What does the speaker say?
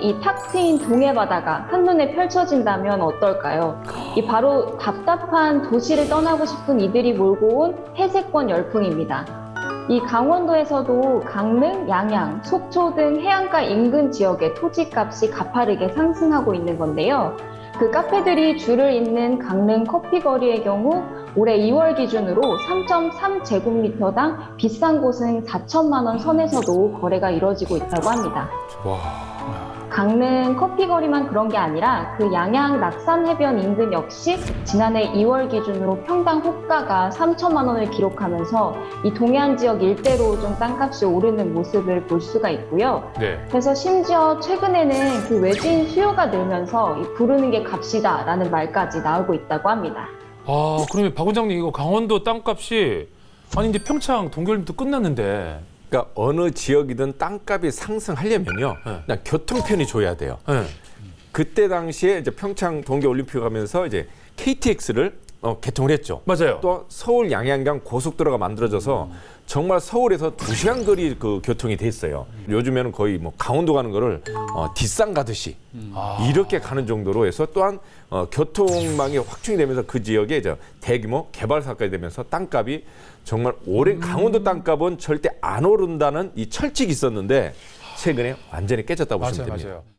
이 탁 트인 동해 바다가 한눈에 펼쳐진다면 어떨까요? 이 바로 답답한 도시를 떠나고 싶은 이들이 몰고 온 해세권 열풍입니다. 이 강원도에서도 강릉, 양양, 속초 등 해안가 인근 지역의 토지값이 가파르게 상승하고 있는 건데요. 그 카페들이 줄을 잇는 강릉 커피거리의 경우 올해 2월 기준으로 3.3제곱미터당 비싼 곳은 4천만 원 선에서도 거래가 이뤄지고 있다고 합니다. 와. 강릉 커피거리만 그런 게 아니라 그 양양 낙산 해변 인근 역시 지난해 2월 기준으로 평당 호가가 3천만 원을 기록하면서 이 동해안 지역 일대로 좀 땅값이 오르는 모습을 볼 수가 있고요. 네. 그래서 심지어 최근에는 그 외지인 수요가 늘면서 이 부르는 게 값이다라는 말까지 나오고 있다고 합니다. 아, 그러면 박 원장님 이거 강원도 땅값이 아니 이제 평창 동계올림픽 끝났는데. 그러니까 어느 지역이든 땅값이 상승하려면요. 네. 그냥 교통편이 줘야 돼요. 네. 그때 당시에 이제 평창 동계 올림픽 하면서 이제 KTX를 어, 개통을 했죠. 맞아요. 또 서울 양양간 고속도로가 만들어져서 정말 서울에서 두시간 거리 그 교통이 돼 있어요. 요즘에는 거의 뭐 강원도 가는 거를 어, 뒷산 가듯이 아. 이렇게 가는 정도로 해서 또한 어, 교통망이 확충이 되면서 그 지역에 이제 대규모 개발 사건이 되면서 땅값이 정말 오랜 강원도 땅값은 절대 안 오른다는 이 철칙이 있었는데 최근에 완전히 깨졌다고 보시면 맞아요, 됩니다. 맞아요.